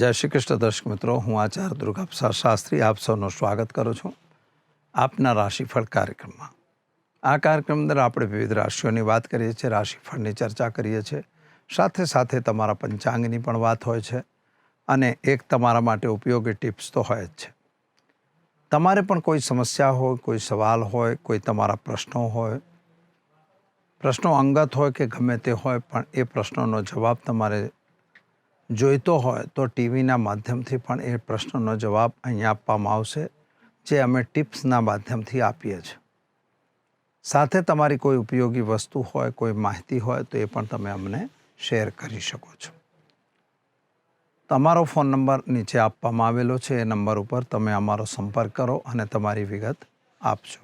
જય શ્રી કૃષ્ણ દર્શક મિત્રો, હું આચાર્ય દુર્ગા શાસ્ત્રી, આપ સૌનું સ્વાગત કરું છું આપના રાશિફળ કાર્યક્રમમાં. આ કાર્યક્રમ અંદર આપણે વિવિધ રાશિઓની વાત કરીએ છીએ, રાશિફળની ચર્ચા કરીએ છીએ, સાથે સાથે તમારા પંચાંગની પણ વાત હોય છે અને એક તમારા માટે ઉપયોગી ટિપ્સ તો હોય જ છે. તમારે પણ કોઈ સમસ્યા હોય, કોઈ સવાલ હોય, કોઈ તમારા પ્રશ્નો હોય, પ્રશ્નો અંગત હોય કે ગમે તે હોય, પણ એ પ્રશ્નોનો જવાબ તમારે જોઈતો હોય તો ટીવીના માધ્યમથી પણ એ પ્રશ્નનો જવાબ અહીંયા આપવામાં આવશે, જે અમે ટિપ્સના માધ્યમથી આપીએ છીએ. સાથે તમારી કોઈ ઉપયોગી વસ્તુ હોય, કોઈ માહિતી હોય તો એ પણ તમે અમને શેર કરી શકો છો. તમારો ફોન નંબર નીચે આપવામાં આવેલો છે, એ નંબર ઉપર તમે અમારો સંપર્ક કરો અને તમારી વિગત આપજો.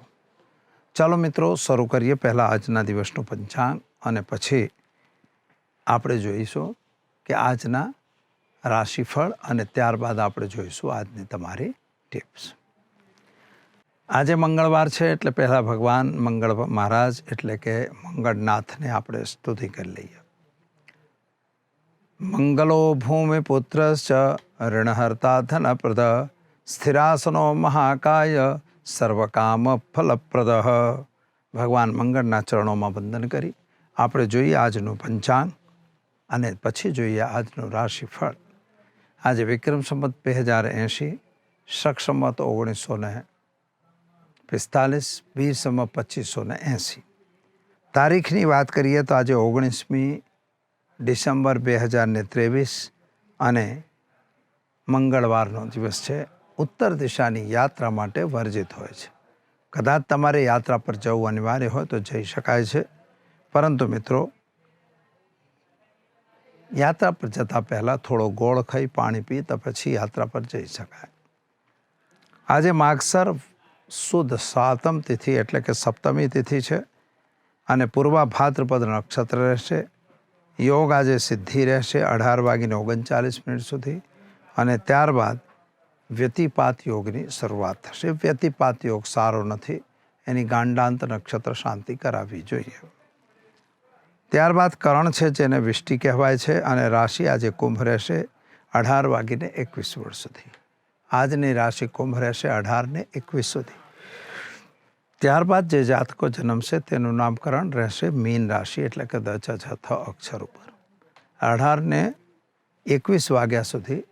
ચાલો મિત્રો, શરૂ કરીએ પહેલાં આજના દિવસનું પંચાંગ અને પછી આપણે જોઈશું કે આજના રાશિફળ અને ત્યારબાદ આપણે જોઈશું આજની તમારી ટિપ્સ. આજે મંગળવાર છે એટલે પહેલાં ભગવાન મંગળ મહારાજ એટલે કે મંગળનાથને આપણે સ્તુતિ કરી લઈએ. મંગલો ભૂમિ પુત્રશ્ચ ઋણહર્તા ધનપ્રદ, સ્થિરાસનો મહાકાય, સર્વકામ ફલપ્રદ. ભગવાન મંગળના ચરણોમાં વંદન કરી. આપણે જોઈએ આજનું પંચાંગ. અને પછી જોઈએ આજનું રાશિફળ. આજે વિક્રમ સંમત બે હજાર એંશી, શક સંમત ઓગણીસો ને પિસ્તાલીસ, વીર સંમત પચીસો ને એંસી તારીખની વાત કરીએ તો આજે ઓગણીસમી ડિસેમ્બર બે હજાર ને ત્રેવીસ અને મંગળવારનો દિવસ છે. ઉત્તર દિશાની યાત્રા માટે વર્જિત હોય છે. કદાચ તમારે યાત્રા પર જવું અનિવાર્ય હોય તો જઈ શકાય છે. પરંતુ મિત્રો યાત્રા પર જતાં પહેલાં થોડો ગોળ ખાઈ પાણી પી તો પછી યાત્રા પર જઈ શકાય. આજે માગસર સુદ સાતમ તિથિ એટલે કે સપ્તમી તિથિ છે અને પૂર્વા ભાદ્રપદ નક્ષત્ર રહેશે. યોગ આજે સિદ્ધિ રહેશે અઢાર વાગીને ઓગણચાલીસ મિનિટ સુધી અને ત્યારબાદ વ્યતિપાત યોગની શરૂઆત થશે. વ્યતિપાત યોગ સારો નથી, એની ગાંડાંત નક્ષત્ર શાંતિ કરાવવી જોઈએ. ત્યારબાદ કરણ છે જેને વિષ્ટિ કહેવાય છે અને રાશિ આજે કુંભ રહેશે અઢાર વાગીને એકવીસ વર્ષ સુધી. આજની રાશિ કુંભ રહેશે અઢારને એકવીસ સુધી. ત્યારબાદ જે જાતકો જન્મશે તેનું નામકરણ રહેશે મીન રાશિ એટલે કે દ છ થ અક્ષર ઉપર. અઢારને એકવીસ વાગ્યા સુધી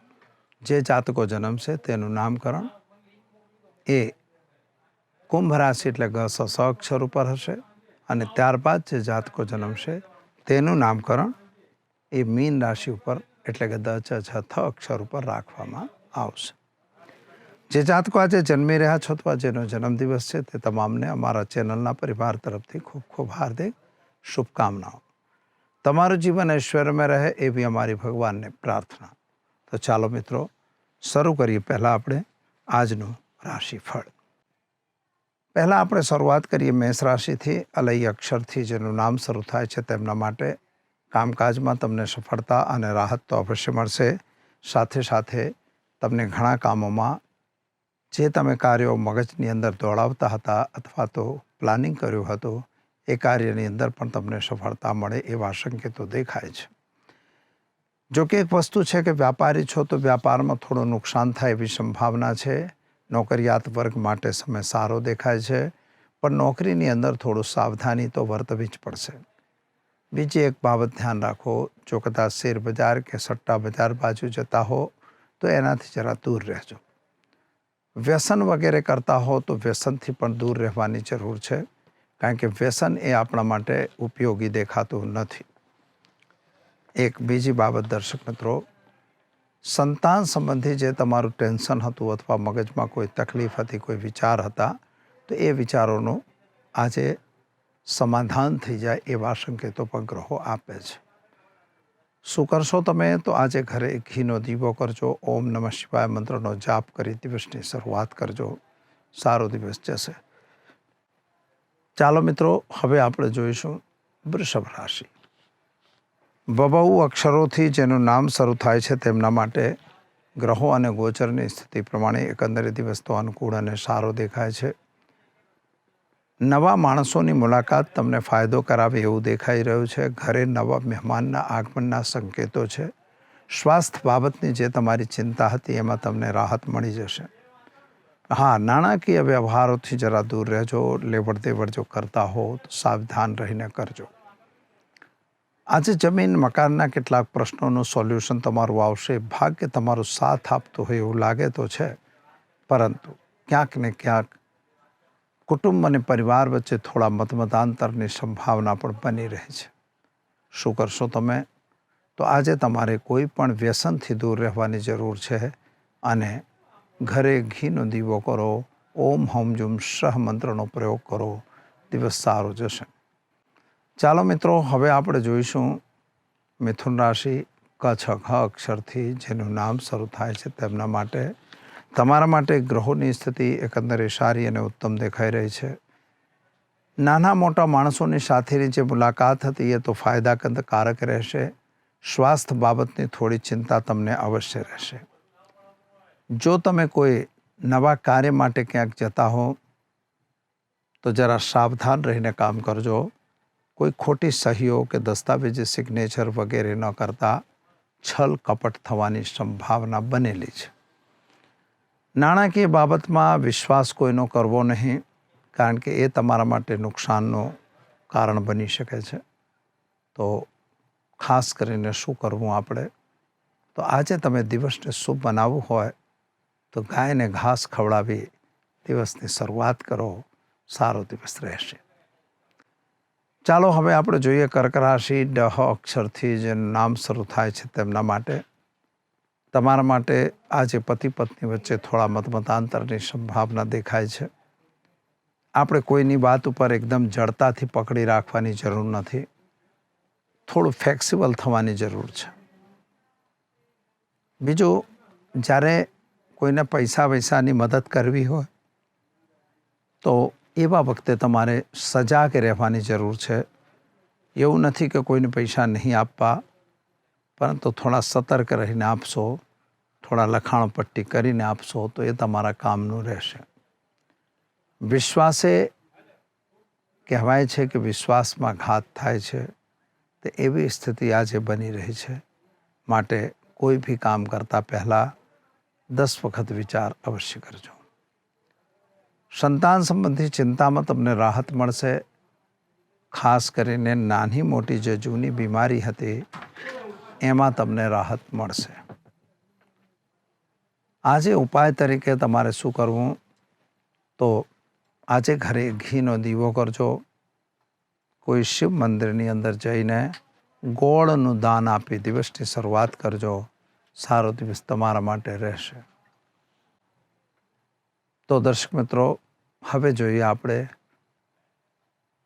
જે જાતકો જન્મશે તેનું નામકરણ એ કુંભ રાશિ એટલે ગ સ અક્ષર ઉપર હશે. અને ત્યારબાદ જે જાતકો જન્મશે, તેનું નામકરણ એ મીન રાશિ ઉપર એટલે કે દ, ચ, છ, થ અક્ષર ઉપર રાખવામાં આવશે. જે જાતકો આજે જન્મી રહ્યા છો અથવા જેનો જન્મદિવસ છે તે તમામને અમારા ચેનલના પરિવાર તરફથી ખૂબ ખૂબ હાર્દિક શુભકામનાઓ. તમારું જીવન ઐશ્વર્યમાં રહે એવી અમારી ભગવાનને પ્રાર્થના. તો ચાલો મિત્રો, શરૂ કરીએ પહેલાં આપણે આજનું રાશિફળ. પહેલાં આપણે શરૂઆત કરીએ મેષ રાશિથી, અલય અક્ષરથી, જેનું નામ શરૂ થાય છે તેમના માટે. કામકાજમાં તમને સફળતા અને રાહત તો અવશ્ય મળશે. સાથે સાથે તમને ઘણા કામોમાં, જે તમે કાર્યો મગજની અંદર દોડાવતા હતા અથવા તો પ્લાનિંગ કર્યું હતું, એ કાર્યની અંદર પણ તમને સફળતા મળે એવા સંકેતો દેખાય છે. જો કે એક વસ્તુ છે કે વ્યાપારી છો તો વ્યાપારમાં થોડું નુકસાન થાય એવી સંભાવના છે. નોકરિયાત વર્ગ માટે સમય સારો દેખાય છે, પણ નોકરીની અંદર થોડું સાવધાની તો વર્તવી જ પડશે. બીજી એક બાબત ધ્યાન રાખો, જો કદાચ શેર બજાર કે સટ્ટા બજાર બાજુ જતા હો, તો એનાથી જરા દૂર રહેજો. વ્યસન વગેરે કરતા હો, તો વ્યસનથી પણ દૂર રહેવાની જરૂર છે, કારણ કે વ્યસન એ આપણા માટે ઉપયોગી દેખાતું નથી. એક બીજી બાબત દર્શક મિત્રો સંતાન સંબંધી જે તમારું ટેન્શન હતું અથવા મગજમાં કોઈ તકલીફ હતી, કોઈ વિચાર હતા, તો એ વિચારોનું આજે સમાધાન થઈ જાય એવા સંકેતો પણ ગ્રહો આપે છે. શું કરશો તમે? તો આજે ઘરે ઘીનો દીવો કરજો, ઓમ નમઃ શિવાય મંત્રનો જાપ કરી દિવસની શરૂઆત કરજો. સારો દિવસ જશે. ચાલો મિત્રો, હવે આપણે જોઈશું વૃષભ રાશિ. બબઉ અક્ષરોથી જેનું નામ શરૂ થાય છે તેમના માટે ગ્રહો અને ગોચરની સ્થિતિ પ્રમાણે એકંદરે દિવસ તો અનુકૂળ અને સારો દેખાય છે. નવા માણસોની મુલાકાત તમને ફાયદો કરાવે એવું દેખાઈ રહ્યું છે. ઘરે નવા મહેમાનના આગમનના સંકેતો છે. સ્વાસ્થ્ય બાબતની જે તમારી ચિંતા હતી એમાં તમને રાહત મળી જશે. હા, નાણાકીય વ્યવહારોથી જરા દૂર રહેજો. લેવડ દેવડ જો કરતા હો તો સાવધાન રહીને કરજો. આજે જમીન મકાનના કેટલાક પ્રશ્નોનું સોલ્યુશન તમારું આવશે. ભાગ્ય તમારો સાથ આપતો હોય એવું લાગે તો છે. પરંતુ ક્યાંક ને ક્યાંક કુટુંબ અને પરિવાર વચ્ચે થોડા મતમતાંતરની સંભાવના પણ બની રહે છે. શું કરશો તમે? તો આજે તમારે કોઈ પણ વ્યસનથી દૂર રહેવાની જરૂર છે અને ઘરે ઘીનો દીવો કરો, ઓમ હોમ જુમ શહ મંત્રનો પ્રયોગ કરો. દિવસ સારો જશે. ચાલો મિત્રો, હવે આપણે જોઈશું મિથુન રાશિ, કચ્છ ખ અક્ષરથી જેનું નામ શરૂ થાય છે તેમના માટે. તમારા માટે ગ્રહોની સ્થિતિ એકંદરે સારી અને ઉત્તમ દેખાઈ રહી છે. નાના મોટા માણસોની સાથેની જે મુલાકાત હતી, એ તો ફાયદાકારક રહેશે. સ્વાસ્થ્ય બાબતની થોડી ચિંતા તમને અવશ્ય રહેશે. જો તમે કોઈ નવા કાર્ય માટે ક્યાંક જતા હો, તો જરા સાવધાન રહીને કામ કરજો. કોઈ ખોટી સહીઓ કે દસ્તાવેજી સિગ્નેચર વગેરે ન કરતાં છલ કપટ થવાની સંભાવના બનેલી છે. નાણાકીય બાબતમાં વિશ્વાસ કોઈનો કરવો નહીં, કારણ કે એ તમારા માટે નુકસાનનું કારણ બની શકે છે. તો ખાસ કરીને શું કરવું આપણે? તો આજે તમે દિવસને શુભ બનાવવું હોય, તો ગાયને ઘાસ ખવડાવી દિવસની શરૂઆત કરો. સારો દિવસ રહેશે. ચાલો હવે આપણે જોઈએ કર્ક રાશિ ડહ અક્ષરથી જે નામ શરૂ થાય છે તેમના માટે. તમારા માટે આજે પતિ પત્ની વચ્ચે થોડા મતમતાંતરની સંભાવના દેખાય છે. આપણે કોઈની વાત ઉપર એકદમ જડતાથી પકડી રાખવાની જરૂર નથી. થોડું ફ્લેક્સિબલ થવાની જરૂર છે. બીજું, જ્યારે કોઈને પૈસા વૈસાની મદદ કરવી હોય, તો એવા વખતે તમારે સજાગ રહેવાની જરૂર છે? એવું નથી કે કોઈને પૈસા નહીં આપવા, પરંતુ થોડા સતર્ક રહીને આપશો, થોડા લખાણ પટ્ટી કરીને આપશો તો એ તમારા કામનું રહેશે. વિશ્વાસે કહેવાય છે કે વિશ્વાસમાં ઘાત થાય છે, તે એવી સ્થિતિ આજે બની રહી છે, માટે કોઈ બી કામ કરતાં પહેલાં દસ વખત વિચાર અવશ્ય કરજો. સંતાન સંબંધી ચિંતામાં તમને રાહત મળશે. ખાસ કરીને નાની મોટી જે જૂની બીમારી હતી, એમાં તમને રાહત મળશે. આજે ઉપાય તરીકે તમારે શું કરવું? તો આજે ઘરે ઘીનો દીવો કરજો. કોઈ શિવ મંદિરની અંદર જઈને ગોળનું દાન આપી દિવસની શરૂઆત કરજો. સારો દિવસ તમારા માટે રહેશે. તો દર્શક મિત્રો હવે જોઈએ આપણે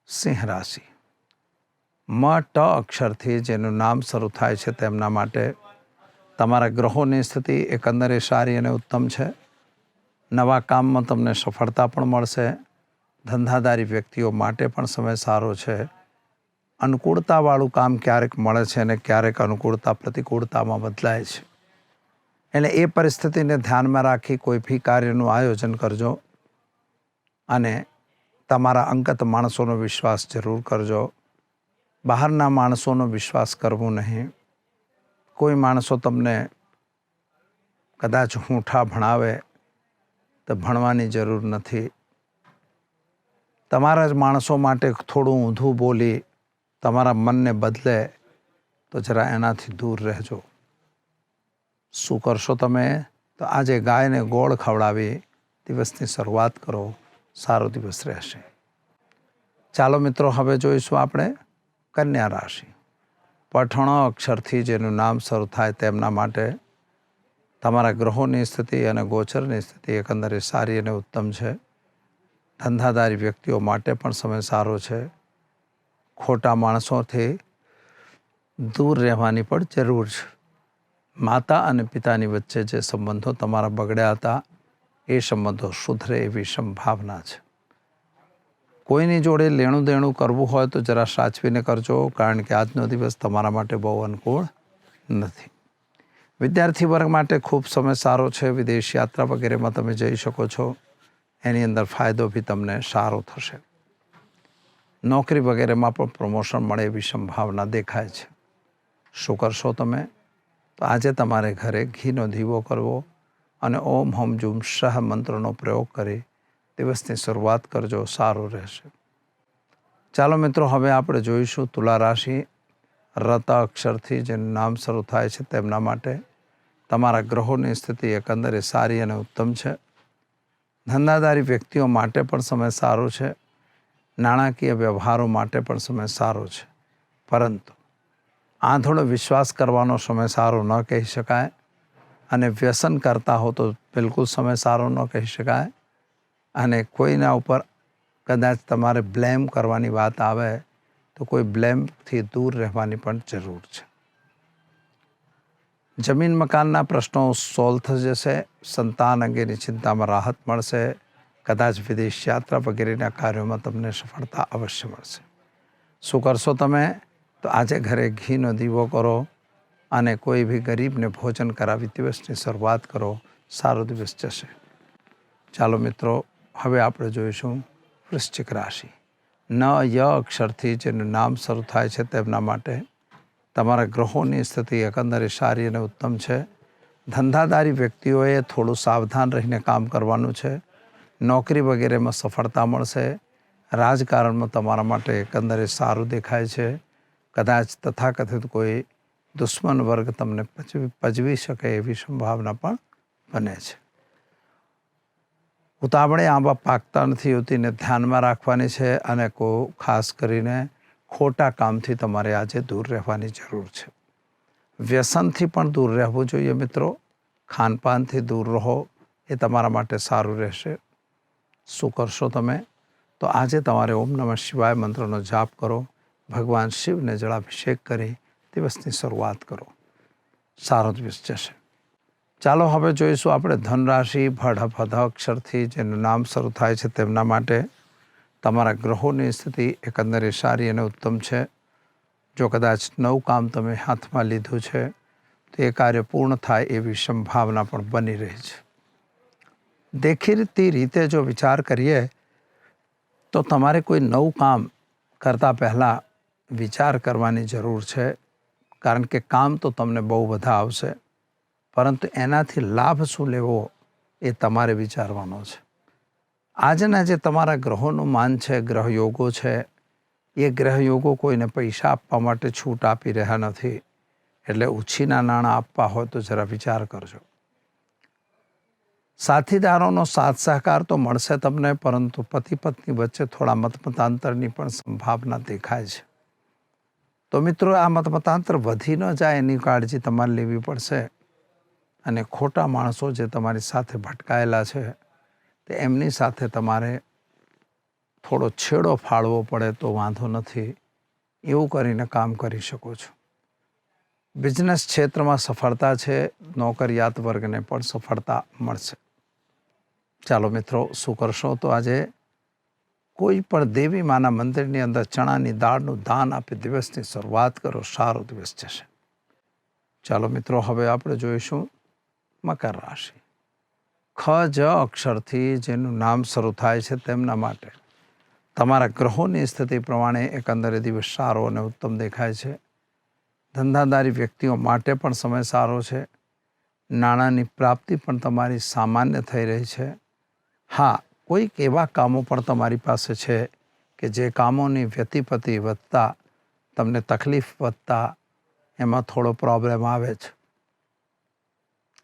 સિંહ રાશિ. મ ટ અક્ષરથી જેનું નામ શરૂ થાય છે તેમના માટે તમારા ગ્રહોની સ્થિતિ એકંદરે સારી અને ઉત્તમ છે. નવા કામમાં તમને સફળતા પણ મળશે. ધંધાદારી વ્યક્તિઓ માટે પણ સમય સારો છે. અનુકૂળતાવાળું કામ ક્યારેક મળે છે અને ક્યારેક અનુકૂળતા પ્રતિકૂળતામાં બદલાય છે. એટલે એ પરિસ્થિતિને ધ્યાનમાં રાખી કોઈ બી કાર્યનું આયોજન કરજો. અને તમારા અંગત માણસોનો વિશ્વાસ જરૂર કરજો. બહારના માણસોનો વિશ્વાસ કરવો નહીં. કોઈ માણસો તમને કદાચ હુંઠા ભણાવે તો ભણવાની જરૂર નથી. તમારા જ માણસો માટે થોડું ઊંધું બોલી તમારા મનને બદલે તો જરા એનાથી દૂર રહેજો. શું કરશો તમે? તો આજે ગાયને ગોળ ખવડાવી દિવસની શરૂઆત કરો. સારો દિવસ રહેશે. ચાલો મિત્રો, હવે જોઈશું આપણે કન્યા રાશિ. પઠણો અક્ષરથી જેનું નામ શરૂ થાય તેમના માટે તમારા ગ્રહોની સ્થિતિ અને ગોચરની સ્થિતિ એકંદરે સારી અને ઉત્તમ છે. ધંધાદારી વ્યક્તિઓ માટે પણ સમય સારો છે. ખોટા માણસોથી દૂર રહેવાની પણ જરૂર છે. માતા અને પિતાની વચ્ચે જે સંબંધો તમારા બગડ્યા હતા એ સંબંધો સુધરે એવી સંભાવના છે. કોઈની જોડે લેણું દેણું કરવું હોય તો જરા સાચવીને કરજો, કારણ કે આજનો દિવસ તમારા માટે બહુ અનુકૂળ નથી. વિદ્યાર્થી વર્ગ માટે ખૂબ સમય સારો છે, વિદેશ યાત્રા વગેરેમાં તમે જઈ શકો છો. એની અંદર ફાયદો બી તમને સારો થશે. નોકરી વગેરેમાં પણ પ્રમોશન મળે એવી સંભાવના દેખાય છે. શું કરશો તમે? તો આજે તમારે ઘરે ઘીનો દીવો કરવો અને ઓમ હોમ જુમ શાહ મંત્રનો પ્રયોગ કરી દિવસની શરૂઆત કરજો, સારું રહેશે. ચાલો મિત્રો, હવે આપણે જોઈશું તુલા રાશિ રતા અક્ષરથી જેનું નામ શરૂ થાય છે તેમના માટે. તમારા ગ્રહોની સ્થિતિ એકંદરે સારી અને ઉત્તમ છે. ધંધાદારી વ્યક્તિઓ માટે પણ સમય સારો છે. નાણાકીય વ્યવહારો માટે પણ સમય સારો છે. પરંતુ આંધળો વિશ્વાસ કરવાનો સમય સારો ન કહી શકાય. અને વ્યસન કરતા હો તો બિલકુલ સમય સારો ન કહી શકાય. અને કોઈના ઉપર કદાચ તમારે બ્લેમ કરવાની વાત આવે, તો કોઈ બ્લેમથી દૂર રહેવાની પણ જરૂર છે. જમીન મકાનના પ્રશ્નો સોલ્વ થઈ જશે, સંતાન અંગેની ચિંતામાં રાહત મળશે, કદાચ વિદેશ યાત્રા વગેરેના કાર્યોમાં તમને સફળતા અવશ્ય મળશે. શું કરશો તમે? તો આજે ઘરે ઘીનો દીવો કરો અને કોઈ બી ગરીબને ભોજન કરાવી દિવસની શરૂઆત કરો, સારો દિવસ જશે. ચાલો મિત્રો, હવે આપણે જોઈશું વૃશ્ચિક રાશિ. ન ય અક્ષરથી જેનું નામ શરૂ થાય છે તેમના માટે તમારા ગ્રહોની સ્થિતિ એકંદરે સારી અને ઉત્તમ છે. ધંધાદારી વ્યક્તિઓએ થોડું સાવધાન રહીને કામ કરવાનું છે. નોકરી વગેરેમાં સફળતા મળશે. રાજકારણમાં તમારા માટે એકંદરે સારું દેખાય છે. કદાચ તથાકથિત કોઈ દુશ્મન વર્ગ તમને પજવી પજવી શકે એવી સંભાવના પણ બને છે. ઉતાવળે આંબા પાકતા નથી હોતીને ધ્યાનમાં રાખવાની છે અને કો, ખાસ કરીને ખોટા કામથી તમારે આજે દૂર રહેવાની જરૂર છે. વ્યસનથી પણ દૂર રહેવું જોઈએ મિત્રો. ખાનપાનથી દૂર રહો, એ તમારા માટે સારું રહેશે. શું કરશો તમે? તો આજે તમારે ઓમ નમઃ શિવાય મંત્રનો જાપ કરો. ભગવાન શિવને જળાભિષેક કરી દિવસની શરૂઆત કરો. સારો દિવસ જશે. ચાલો હવે જોઈશું આપણે ધનરાશિ ભડ ભધ અક્ષરથી જેનું નામ શરૂ થાય છે તેમના માટે. તમારા ગ્રહોની સ્થિતિ એકંદરે સારી અને ઉત્તમ છે. જો કદાચ નવું કામ તમે હાથમાં લીધું છે, તો એ કાર્ય પૂર્ણ થાય એવી સંભાવના પણ બની રહી છે. દેખીતી રીતે જો વિચાર કરીએ, તો તમારે કોઈ નવું કામ કરતાં પહેલાં વિચાર કરવાની જરૂર છે. કારણ કે કામ તો તમને બહુ બધા આવશે. પરંતુ એનાથી લાભ શું લેવો એ તમારે વિચારવાનો છે. આજના જે તમારા ગ્રહોનું માન છે, ગ્રહયોગો છે, એ ગ્રહયોગો કોઈને પૈસા આપવા માટે છૂટ આપી રહ્યા નથી. એટલે ઉછીના નાણાં આપવા હોય તો જરા વિચાર કરજો. સાથીદારોનો સાથ સહકાર તો મળશે તમને, પરંતુ પતિ પત્ની વચ્ચે થોડા મતમતાંતરની પણ સંભાવના દેખાય છે. તો મિત્રો, આ મતમતાંતર વધી ન જાય એની કાળજી તમારે લેવી પડશે. અને ખોટા માણસો જે તમારી સાથે ભટકાયેલા છે, તે એમની સાથે તમારે થોડો છેડો ફાળવો પડે તો વાંધો નથી. એવું કરીને કામ કરી શકો છો. બિઝનેસ ક્ષેત્રમાં સફળતા છે, નોકરિયાત વર્ગને પણ સફળતા મળશે. ચાલો મિત્રો, શું કરશો? તો આજે કોઈ પણ દેવી માના મંદિરની અંદર ચણાની દાળનું દાન આપી દિવસની શરૂઆત કરો, સારો દિવસ જશે. ચાલો મિત્રો, હવે આપણે જોઈશું મકર રાશિ. ખ, જ અક્ષરથી જેનું નામ શરૂ થાય છે તેમના માટે. તમારા ગ્રહોની સ્થિતિ પ્રમાણે એકંદરે દિવસ સારો અને ઉત્તમ દેખાય છે. ધંધાદારી વ્યક્તિઓ માટે પણ સમય સારો છે. નાણાંની પ્રાપ્તિ પણ તમારી સામાન્ય થઈ રહી છે. હા કોઈક એવા કામો પણ તમારી પાસે છે કે જે કામોની વ્યતિપતિ વધતા, તમને તકલીફ વધતા, એમાં થોડો પ્રોબ્લેમ આવે છે.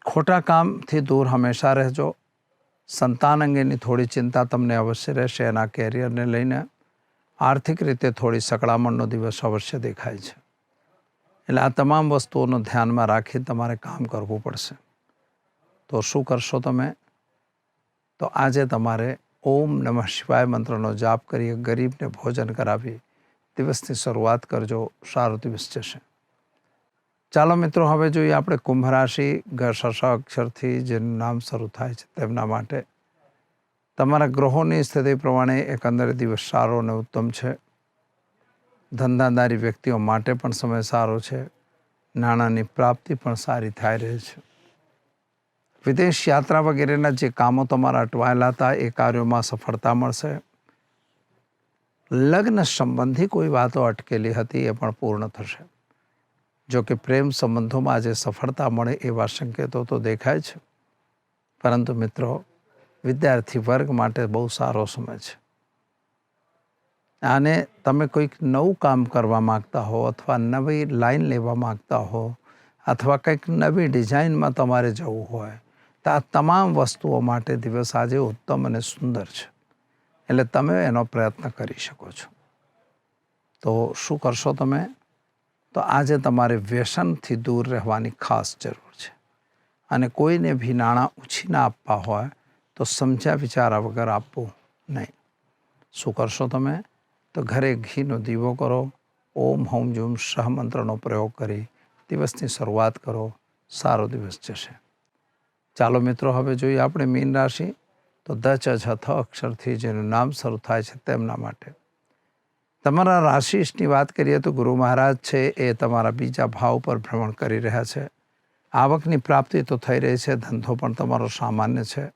ખોટા કામથી દૂર હંમેશા રહેજો. સંતાન અંગેની થોડી ચિંતા તમને અવશ્ય રહેશે. એના કેરિયરને લઈને આર્થિક રીતે થોડી સકળામણનો દિવસ અવશ્ય દેખાય છે. એટલે આ તમામ વસ્તુઓનું ધ્યાનમાં રાખી તમારે કામ કરવું પડશે. તો શું કરશો તમે? તો આજે તમારે ઓમ નમઃ શિવાય મંત્રનો જાપ કરી ગરીબને ભોજન કરાવી દિવસની શરૂઆત કરજો, સારો દિવસ જશે. ચાલો મિત્રો, હવે જોઈએ આપણે કુંભ રાશિ, ઘર્ષ અક્ષરથી જેનું નામ શરૂ થાય છે તેમના માટે. તમારા ગ્રહોની સ્થિતિ પ્રમાણે એકંદરે દિવસ સારો અને ઉત્તમ છે. ધંધાદારી વ્યક્તિઓ માટે પણ સમય સારો છે. નાણાંની પ્રાપ્તિ પણ સારી થઈ રહી છે. વિદેશ યાત્રા વગેરેના જે કામો તમારા અટવાયેલા હતા, એ કાર્યોમાં સફળતા મળશે. લગ્ન સંબંધી કોઈ વાતો અટકેલી હતી એ પણ પૂર્ણ થશે. જો કે પ્રેમ સંબંધોમાં આજે સફળતા મળે એવા સંકેતો તો દેખાય છે. પરંતુ મિત્રો, વિદ્યાર્થી વર્ગ માટે બહુ સારો સમય છે. આને તમે કોઈક નવું કામ કરવા માગતા હો અથવા નવી લાઈન લેવા માગતા હો અથવા કંઈક નવી ડિઝાઇનમાં તમારે જવું હોય તો આ તમામ વસ્તુઓ માટે દિવસ આજે ઉત્તમ અને સુંદર છે. એટલે તમે એનો પ્રયત્ન કરી શકો છો. તો શું કરશો તમે? તો આજે તમારે વ્યસનથી દૂર રહેવાની ખાસ જરૂર છે. અને કોઈને બી નાણાં ઉછીના આપવા હોય તો સમજ્યા વિચારા વગર આપવું નહીં. શું કરશો તમે? તો ઘરે ઘીનો દીવો કરો. ઓમ, હોમ, જુમ શાહ મંત્રનો પ્રયોગ કરી દિવસની શરૂઆત કરો. સારો દિવસ જશે. ચાલો મિત્રો, હવે જોઈએ આપણે મીન રાશિ. તો દ ચ છ થ અક્ષરથી જેનું નામ શરૂ થાય છે તેમના માટે. તમારા રાશિની વાત કરીએ તો ગુરુ મહારાજ છે, એ તમારા બીજા ભાવ પર ભ્રમણ કરી રહ્યા છે. આવકની પ્રાપ્તિ તો થઈ રહી છે, ધંધો પણ તમારો સામાન્ય છે.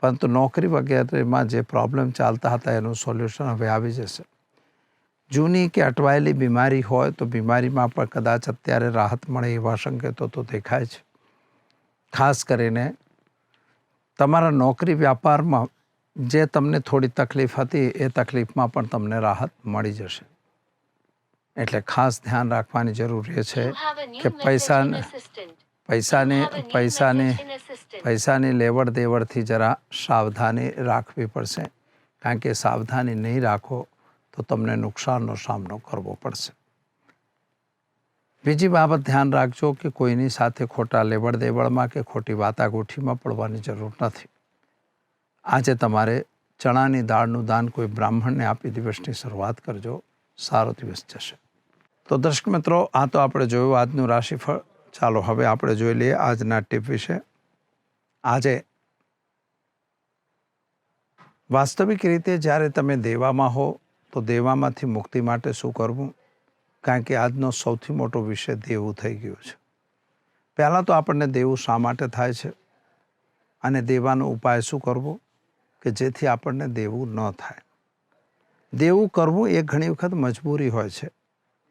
પરંતુ નોકરી વગેરેમાં જે પ્રોબ્લેમ ચાલતા હતા એનું સોલ્યુશન હવે આવી જશે. જૂની કે અટવાયેલી બીમારી હોય તો બીમારીમાં પણ કદાચ અત્યારે રાહત મળે એવા સંકેતો તો દેખાય છે. ખાસ કરીને તમારા નોકરી વ્યાપારમાં જે તમને થોડી તકલીફ હતી એ તકલીફમાં પણ તમને રાહત મળી જશે. એટલે ખાસ ધ્યાન રાખવાની જરૂર એ છે કે પૈસા પૈસાની પૈસાની પૈસાની લેવડ દેવડથી જરા સાવધાની રાખવી પડશે. કારણ કે સાવધાની નહીં રાખો તો તમને નુકસાનનો સામનો કરવો પડશે. બીજી બાબત ધ્યાન રાખજો કે કોઈની સાથે ખોટા લેવડ દેવડમાં કે ખોટી વાતાગોઠીમાં પડવાની જરૂર નથી. આજે તમારે ચણાની દાળનું દાન કોઈ બ્રાહ્મણને આપી દિવસની શરૂઆત કરજો. સારો દિવસ જશે. તો દર્શક મિત્રો, આ તો આપણે જોયું આજનું રાશિફળ. ચાલો હવે આપણે જોઈ લઈએ આજના ટીપ વિશે. આજે વાસ્તવિક રીતે જ્યારે તમે દેવામાં હો, તો દેવામાંથી મુક્તિ માટે શું કરવું? કારણ કે આજનો સૌથી મોટો વિષય દેવું થઈ ગયું છે. પહેલાં તો આપણને દેવું શા માટે થાય છે? અને દેવાનો ઉપાય શું કરવો? કે જેથી આપણને દેવું ન થાય. દેવું કરવું એ ઘણી વખત મજબૂરી હોય છે.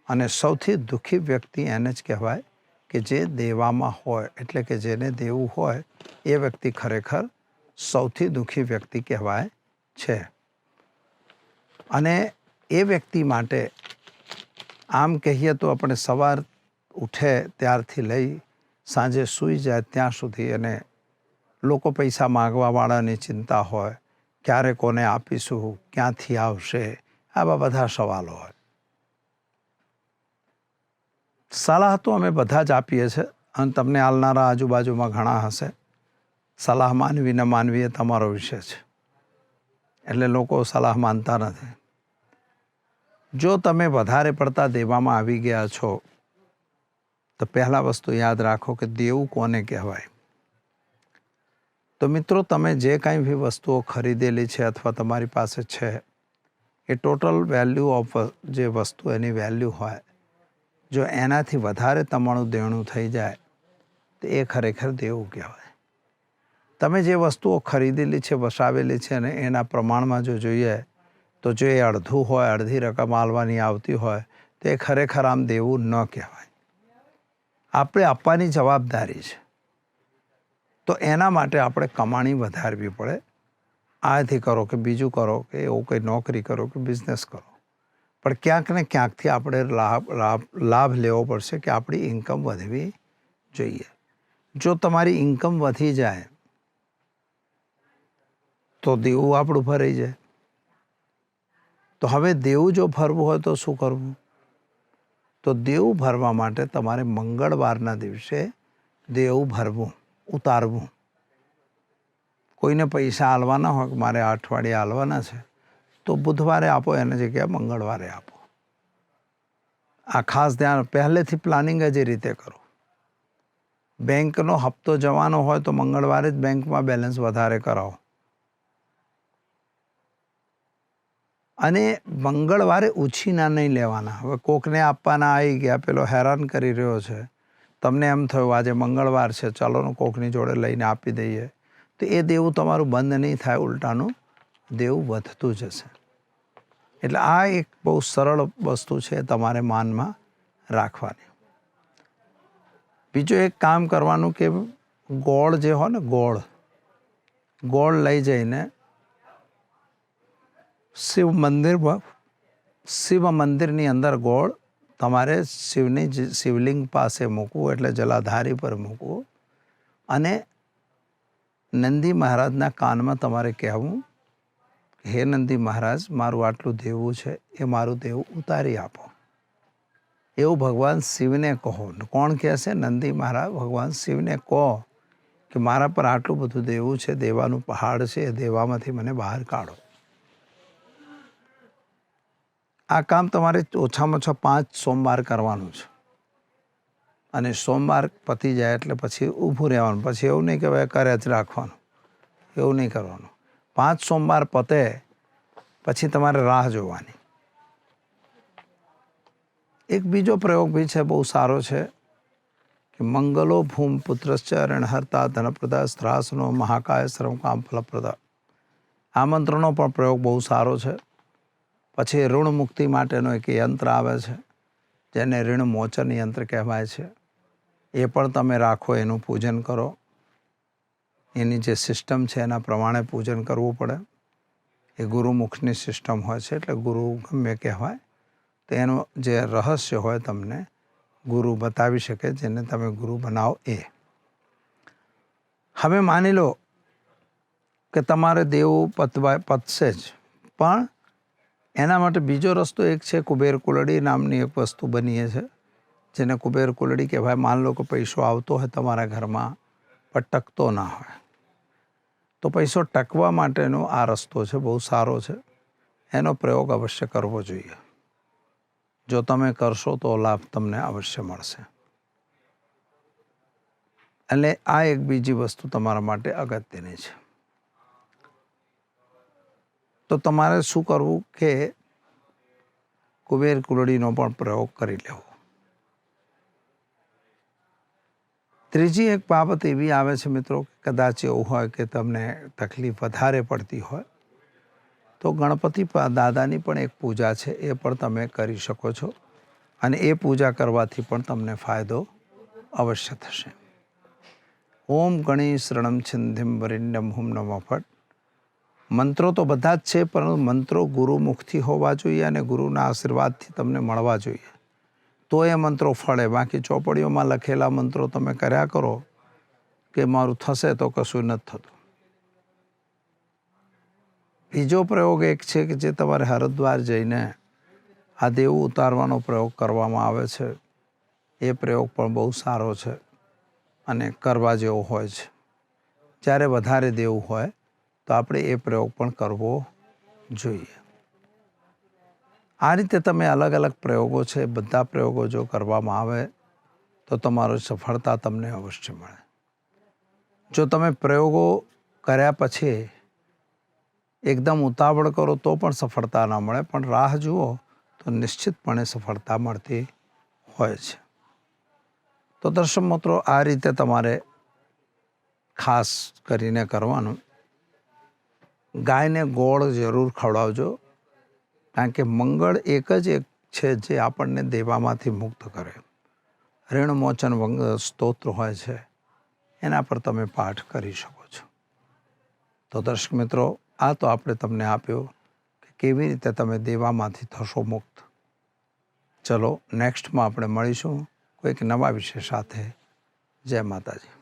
અને સૌથી દુઃખી વ્યક્તિ એને જ કહેવાય કે જે દેવામાં હોય, એટલે કે જેને દેવું હોય, એ વ્યક્તિ ખરેખર સૌથી દુઃખી વ્યક્તિ કહેવાય છે. અને એ વ્યક્તિ માટે આમ કહીએ તો આપણે સવાર ઉઠે ત્યારથી લઈ સાંજે સૂઈ જાય ત્યાં સુધી એને લોકો પૈસા માગવાવાળાની ચિંતા હોય, ક્યારે કોને આપીશું, ક્યાંથી આવશે, આવા બધા સવાલો હોય. સલાહ તો અમે બધા જ આપીએ છીએ અને તમને હાલનારા આજુબાજુમાં ઘણા હશે. સલાહ માનવી ને માનવી એ તમારો વિષય છે. એટલે લોકો સલાહ માનતા નથી. જો તમે વધારે પડતા દેવામાં આવી ગયા છો, તો પહેલાં વસ્તુ યાદ રાખો કે દેવું કોને કહેવાય? તો મિત્રો, તમે જે કાંઈ બી વસ્તુઓ ખરીદેલી છે અથવા તમારી પાસે છે, એ ટોટલ વેલ્યુ ઓફ જે વસ્તુ એની વેલ્યુ હોય, જો એનાથી વધારે તમારું દેણું થઈ જાય, તો એ ખરેખર દેવું કહેવાય. તમે જે વસ્તુઓ ખરીદેલી છે, વસાવેલી છે અને એના પ્રમાણમાં જો જોઈએ તો જો એ અડધું હોય, અડધી રકમ આલવાની આવતી હોય, તો એ ખરેખર આમ દેવું ન કહેવાય. આપણે આપવાની જવાબદારી છે. તો એના માટે આપણે કમાણી વધારવી પડે. આથી કરો કે બીજું કરો કે એવું કંઈ નોકરી કરો કે બિઝનેસ કરો. પણ ક્યાંક ને ક્યાંકથી આપણે લાભ લાભ લાભ લેવો પડશે કે આપણી ઇન્કમ વધવી જોઈએ. જો તમારી ઇન્કમ વધી જાય, તો દેવું આપણું ભરાઈ જાય. તો હવે દેવું જો ભરવું હોય તો શું કરવું? તો દેવું ભરવા માટે તમારે મંગળવારના દિવસે દેવું ભરવું, ઉતારવું. કોઈને પૈસા આલવાના હોય કે મારે અઠવાડિયે આલવાના છે, તો બુધવારે આપો, એની જગ્યાએ મંગળવારે આપો. આ ખાસ ધ્યાન પહેલેથી પ્લાનિંગ જ એ રીતે કરો. બેંકનો હપ્તો જવાનો હોય તો મંગળવારે જ બેંકમાં બેલેન્સ વધારે કરાવો. અને મંગળવારે ઉછીના નહીં લેવાના. હવે કોકને આપવાના આવી ગયા, પેલો હેરાન કરી રહ્યો છે. તમને એમ થયું આજે મંગળવાર છે, ચાલો કોકની જોડે લઈને આપી દઈએ. તો એ દેવું તમારું બંધ નહીં થાય, ઉલટાનું દેવું વધતું જશે. એટલે આ એક બહુ સરળ વસ્તુ છે તમારે માનમાં રાખવાની. બીજું એક કામ કરવાનું કે ગોળ જે હોય ને ગોળ ગોળ લઈ જઈને શિવ મંદિર શિવ મંદિરની અંદર ગોળ તમારે શિવની શિવલિંગ પાસે મૂકવું, એટલે જલાધારી પર મૂકવું. અને નંદી મહારાજના કાનમાં તમારે કહેવું, હે નંદી મહારાજ, મારું આટલું દેવું છે, એ મારું દેવું ઉતારી આપો. એવું ભગવાન શિવને કહો. કોણ કહેશે? નંદી મહારાજ, ભગવાન શિવને કહો કે મારા પર આટલું બધું દેવું છે, દેવાનું પહાડ છે, એ દેવામાંથી મને બહાર કાઢો. આ કામ તમારે ઓછામાં ઓછા પાંચ સોમવાર કરવાનું છે. અને સોમવાર પતી જાય એટલે પછી ઊભું રહેવાનું. પછી એવું નહીં કે ભાઈ કરે જ રાખવાનું. એવું નહીં કરવાનું. પાંચ સોમવાર પતે પછી તમારે રાહ જોવાની. એક બીજો પ્રયોગ બી છે, બહુ સારો છે કે મંગલો ભૂમ પુત્રશ્ચ રણહર્તા ધનપ્રદા સ્ત્રાસનો મહાકાય શ્રમ કામ ફલપ્રદા. આ મંત્રનો પણ પ્રયોગ બહુ સારો છે. પછી ઋણ મુક્તિ માટેનો એક યંત્ર આવે છે, જેને ઋણ મોચન યંત્ર કહેવાય છે. એ પણ તમે રાખો, એનું પૂજન કરો. એની જે સિસ્ટમ છે, એના પ્રમાણે પૂજન કરવું પડે. એ ગુરુમુખની સિસ્ટમ હોય છે, એટલે ગુરુ ગમે કહેવાય. તો એનું જે રહસ્ય હોય તમને, ગુરુ બતાવી શકે, જેને તમે ગુરુ બનાવો એ. હવે માની લો કે તમારે દેવું પતવા પતશે જ, પણ એના માટે બીજો રસ્તો એક છે, કુબેર કુલડી નામની એક વસ્તુ બનીએ છે, જેને કુબેર કુલડી કહેવાય. માન લો કે પૈસો આવતો હોય તમારા ઘરમાં, પણ ટકતો ના હોય. તો પૈસો ટકવા માટેનો આ રસ્તો છે, બહુ સારો છે. એનો પ્રયોગ અવશ્ય કરવો જોઈએ. જો તમે કરશો તો લાભ તમને અવશ્ય મળશે. એટલે આ એક બીજી વસ્તુ તમારા માટે અગત્યની છે. તો તમારે શું કરવું કે કુબેર કુલડીનો પણ પ્રયોગ કરી લેવો. ત્રીજી એક બાબત એવી આવે છે મિત્રો કે કદાચ એવું હોય કે તમને તકલીફ વધારે પડતી હોય, તો ગણપતિ દાદાની પણ એક પૂજા છે, એ પણ તમે કરી શકો છો અને એ પૂજા કરવાથી પણ તમને ફાયદો અવશ્ય થશે. ઓમ ગણેશ રણમ છિંધિમ વરિણ્યમ હુમ નમો ફટ. મંત્રો તો બધા જ છે, પરંતુ મંત્રો ગુરુમુખથી હોવા જોઈએ અને ગુરુના આશીર્વાદથી તમને મળવા જોઈએ. તો એ મંત્રો ફળે. બાકી ચોપડીઓમાં લખેલા મંત્રો તમે કર્યા કરો કે મારું થશે તો કશું નથી થતું. બીજો પ્રયોગ એક છે કે જે તમારે હરિદ્વાર જઈને આ દેવું ઉતારવાનો પ્રયોગ કરવામાં આવે છે. એ પ્રયોગ પણ બહુ સારો છે અને કરવા જેવો હોય છે. જ્યારે વધારે દેવું હોય તો આપણે એ પ્રયોગ પણ કરવો જોઈએ. આ રીતે તમે અલગ અલગ પ્રયોગો છે, બધા પ્રયોગો જો કરવામાં આવે, તો તમારો સફળતા તમને અવશ્ય મળે. જો તમે પ્રયોગો કર્યા પછી એકદમ ઉતાવળ કરો, તો પણ સફળતા ન મળે, પણ રાહ જુઓ, તો નિશ્ચિતપણે સફળતા મળતી હોય છે. તો દર્શક મિત્રો, આ રીતે તમારે ખાસ કરીને કરવાનું ગાયને ગોળ જરૂર ખવડાવજો, કારણ કે મંગળ એક જ એક છે જે આપણને દેવામાંથી મુક્ત કરે. ઋણમોચન સ્તોત્ર હોય છે, એના પર તમે પાઠ કરી શકો છો. તો દર્શક મિત્રો, આ તો આપણે તમને આપ્યો કે કેવી રીતે તમે દેવામાંથી થશો મુક્ત. ચલો, નેક્સ્ટમાં આપણે મળીશું કોઈક નવા વિષય સાથે. જય માતાજી.